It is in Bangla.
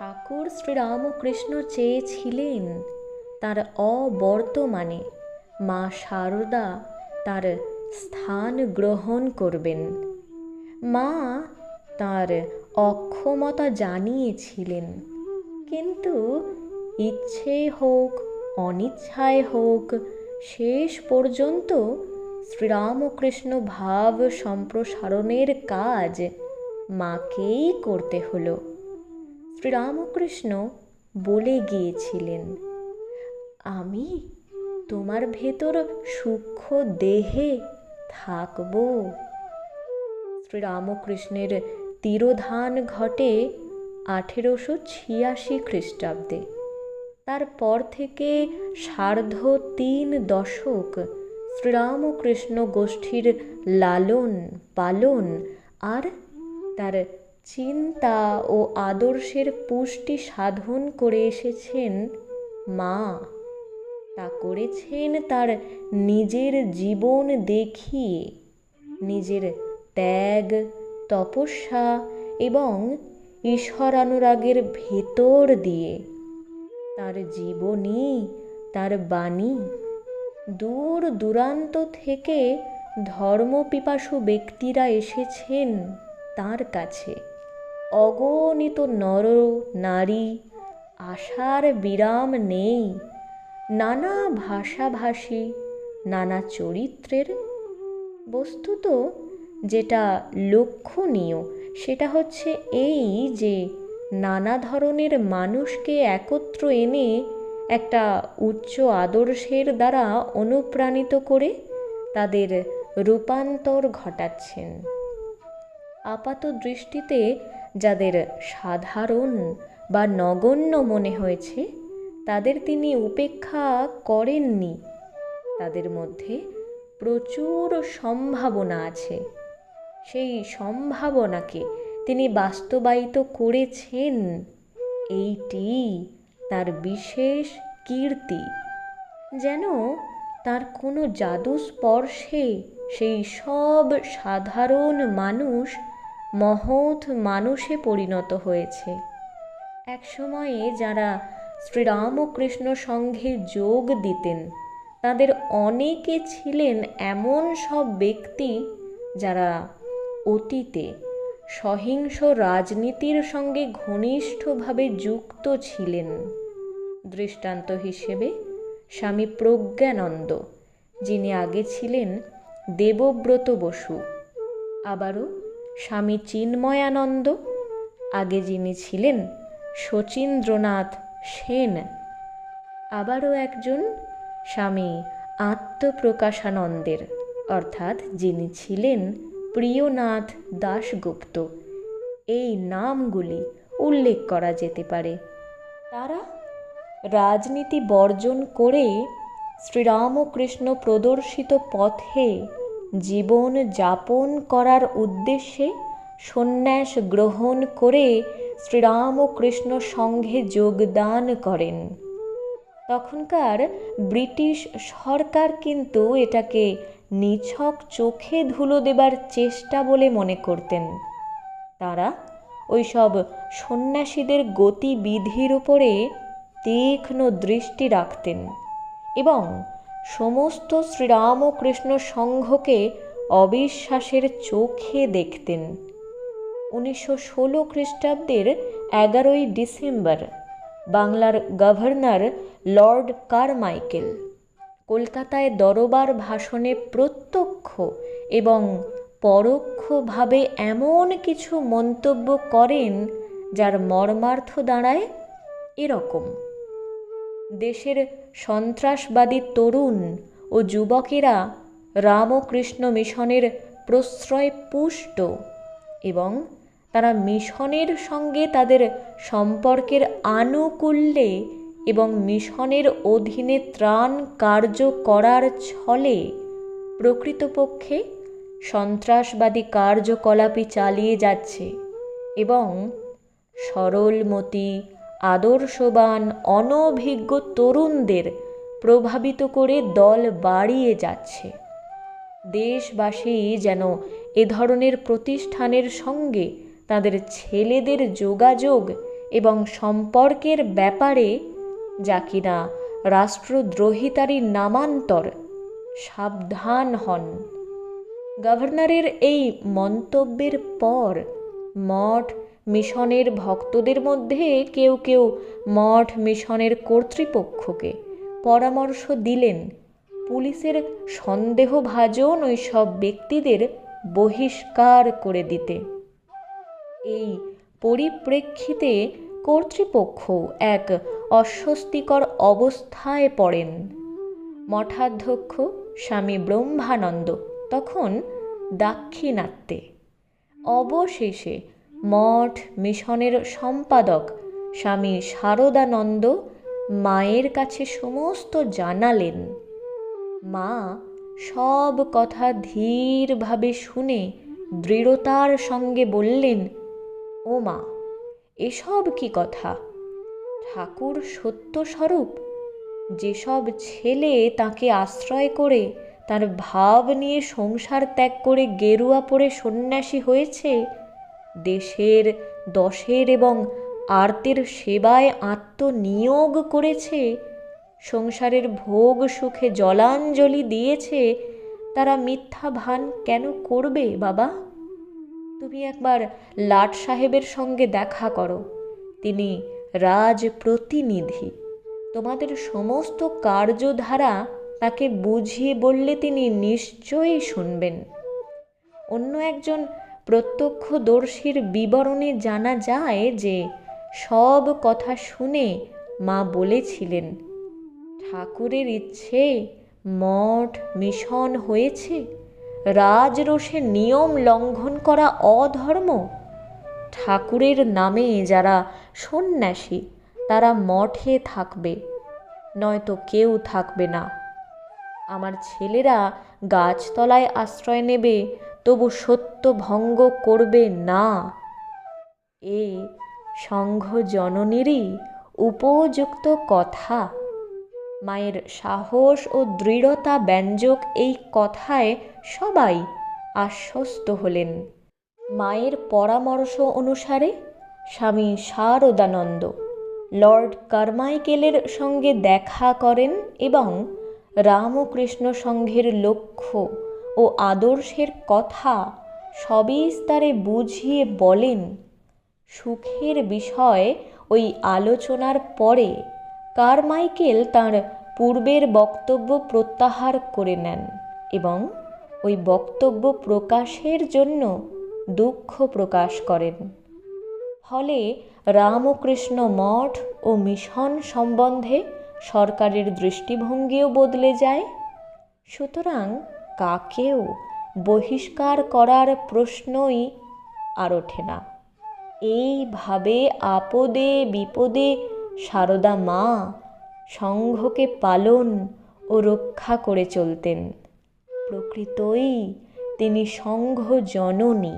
ঠাকুর শ্রীরামকৃষ্ণ চেয়েছিলেন তার অবর্তমানে মা শারদা তার স্থান গ্রহণ করবেন। মা তার অক্ষমতা জানিয়েছিলেন, কিন্তু ইচ্ছে হোক, অনিচ্ছায় হোক, শেষ পর্যন্ত শ্রীরামকৃষ্ণ ভাব সম্প্রসারণের কাজ মাকেই করতে হলো। শ্রীরামকৃষ্ণ বলে গিয়েছিলেন, আমি তোমার ভেতর সূক্ষ্ম দেহে থাকব। শ্রীরামকৃষ্ণের তিরোধান ঘটে আঠেরোশো ছিয়াশি খ্রিস্টাব্দে। তারপর থেকে সার্ধ তিন দশক শ্রীরামকৃষ্ণ গোষ্ঠীর লালন পালন আর তার চিন্তা ও আদর্শের পুষ্টি সাধন করে এসেছেন মা। তা করেছেন তার নিজের জীবন দেখিয়ে। নিজের ত্যাগ, তপস্যা এবং ঈশ্বরানুরাগের ভেতর দিয়ে। তার জীবনী, তার বাণী দূর দূরান্ত থেকে ধর্মপিপাসু ব্যক্তিরা এসেছেন তার কাছে। অগণিত নর, নারী, আশার বিরাম নেই। নানা ভাষাভাষী, নানা চরিত্রের বস্তুত যেটা লক্ষণীয়, সেটা হচ্ছে এই যে নানা ধরনের মানুষকে একত্র এনে একটা উচ্চ আদর্শের দ্বারা অনুপ্রাণিত করে তাদের রূপান্তর ঘটাচ্ছেন। আপাত দৃষ্টিতে যাদের সাধারণ বা নগণ্য মনে হয়েছে, তাদের তিনি উপেক্ষা করেননি। তাদের মধ্যে প্রচুর সম্ভাবনা আছে। সেই সম্ভাবনাকে তিনি বাস্তবায়িত করেছেন। এইটি তার বিশেষ কীর্তি। যেন তার কোনো জাদু স্পর্শে সেই সব সাধারণ মানুষ মহৎ মানুষে পরিণত হয়েছে। এক সময়ে যারা শ্রীরামকৃষ্ণ সংঘে যোগ দিতেন, তাদের অনেকে ছিলেন এমন সব ব্যক্তি যারা অতীতে সহিংস রাজনীতির সঙ্গে ঘনিষ্ঠভাবে যুক্ত ছিলেন। দৃষ্টান্ত হিসেবে স্বামী প্রজ্ঞানন্দ, যিনি আগে ছিলেন দেবব্রত বসু, আবারও স্বামী চিন্ময়ানন্দ। আগে যিনি ছিলেন শচীন্দ্রনাথ সেন। আবারও একজন স্বামী আত্মপ্রকাশানন্দের, অর্থাৎ যিনি ছিলেন প্রিয়নাথ দাশগুপ্ত। এই নামগুলি উল্লেখ করা যেতে পারে। তারা রাজনীতি বর্জন করে শ্রীরামকৃষ্ণ প্রদর্শিত পথে জীবন যাপন করার উদ্দেশ্যে সন্ন্যাস গ্রহণ করে শ্রীরামকৃষ্ণ সংঘে যোগদান করেন। তখনকার ব্রিটিশ সরকার কিন্তু এটাকে নিছক চোখে ধুলো দেবার চেষ্টা বলে মনে করতেন। তারা ওইসব সন্ন্যাসীদের গতিবিধির উপরে তীক্ষ্ণ দৃষ্টি রাখতেন এবং সমস্ত শ্রীরামকৃষ্ণ সংঘকে অবিশ্বাসের চোখে দেখতেন। উনিশশো ষোলো খ্রিস্টাব্দের এগারোই ডিসেম্বর, বাংলার গভর্নর লর্ড কারমাইকেল কলকাতায় দরবার ভাষণে প্রত্যক্ষ এবং পরোক্ষভাবে এমন কিছু মন্তব্য করেন, যার মর্মার্থ দাঁড়ায় এরকম। দেশের সন্ত্রাসবাদী তরুণ ও যুবকেরা রামকৃষ্ণ মিশনের প্রশ্রয় পুষ্ট এবং তারা মিশনের সঙ্গে তাদের সম্পর্কের আনুকূল্যে এবং মিশনের অধীনে ত্রাণ কার্য করার ছলে প্রকৃতপক্ষে সন্ত্রাসবাদী কার্যকলাপই চালিয়ে যাচ্ছে এবং সরলমতি আদর্শবান, অনভিজ্ঞ তরুণদের প্রভাবিত করে দল বাড়িয়ে যাচ্ছে। দেশবাসী যেন এ ধরনের প্রতিষ্ঠানের সঙ্গে তাদের ছেলেদের যোগাযোগ এবং সম্পর্কের ব্যাপারে যা কিনা রাষ্ট্রদ্রোহিতারই নামান্তর, সাবধান হন। গভর্নরের এই মন্তব্যের পর মঠ মিশনের ভক্তদের মধ্যে কেউ কেউ মঠ মিশনের কর্তৃপক্ষকে পরামর্শ দিলেন। পুলিশের সন্দেহভাজন ওই সব ব্যক্তিদের বহিষ্কার করে দিতে। এই পরিপ্রেক্ষিতে কর্তৃপক্ষ এক অস্বস্তিকর অবস্থায় পড়েন। মঠাধ্যক্ষ স্বামী ব্রহ্মানন্দ তখন দাক্ষিণাত্যে। অবশেষে মঠ মিশনের সম্পাদক স্বামী শারদানন্দ মায়ের কাছে সমস্ত জানালেন। মা সব কথা ধীরভাবে শুনে দৃঢ়তার সঙ্গে বললেন, ও মা, এসব কি কথা? ঠাকুর সত্যস্বরূপ। যেসব ছেলে তাকে আশ্রয় করে, তার ভাব নিয়ে সংসার ত্যাগ করে গেরুয়া পরে সন্ন্যাসী হয়েছে দেশের দশের এবং আর্তের সেবায় আত্মনিয়োগ করেছে, সংসারের ভোগ সুখে জলাঞ্জলি দিয়েছে, তারা মিথ্যা ভান কেন করবে বাবা? তুমি একবার লাট সাহেবের সঙ্গে দেখা করো, তিনি রাজ প্রতিনিধি। তোমাদের সমস্ত কার্যধারা তাকে বুঝিয়ে বললে তিনি নিশ্চয়ই শুনবেন। অন্য একজন প্রত্যক্ষদর্শীর বিবরণে জানা যায় যে সব কথা শুনে মা বলেছিলেন, ঠাকুরের ইচ্ছে মঠ মিশন হয়েছে। রাজরোষে নিয়ম লঙ্ঘন করা অধর্ম। ঠাকুরের নামে যারা সন্ন্যাসী, তারা মঠে থাকবে, নয়তো কেউ থাকবে না। আমার ছেলেরা গাছতলায় আশ্রয় নেবে তবু সত্য ভঙ্গ করবে না। এ সংঘ জননীরই উপযুক্ত কথা। মায়ের সাহস ও দৃঢ়তা ব্যঞ্জক এই কথায় সবাই আশ্বস্ত হলেন। মায়ের পরামর্শ অনুসারে স্বামী শারদানন্দ লর্ড কারমাইকেলের সঙ্গে দেখা করেন এবং রামকৃষ্ণ সংঘের লক্ষ্য ও আদর্শের কথা সবিস্তারে বুঝিয়ে বলেন, সুখের বিষয় ওই আলোচনার পরে কারমাইকেল তার পূর্বের বক্তব্য প্রত্যাহার করে নেন এবং ওই বক্তব্য প্রকাশের জন্য দুঃখ প্রকাশ করেন। ফলে রামকৃষ্ণ মঠ ও মিশন সম্বন্ধে সরকারের দৃষ্টিভঙ্গিও বদলে যায়। সুতরাং কাকেও বহিষ্কার করার প্রশ্নই আর ওঠে না। এইভাবে আপদে বিপদে সারদা মা সংঘকে পালন ও রক্ষা করে চলতেন। প্রকৃতই তিনি সংঘ জননী।